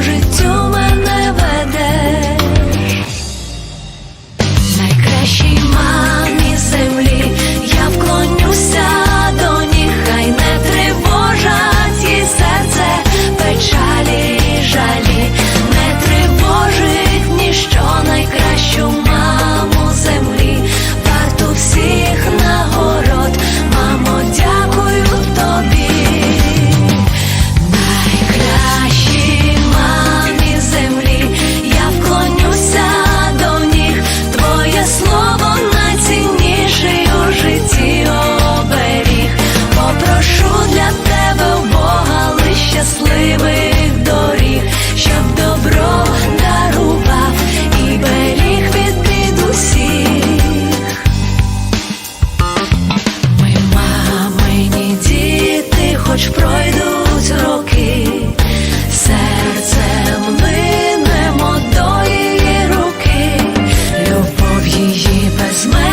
життю хоч пройдуть роки, серцем минемо до її руки, любов її безмежна.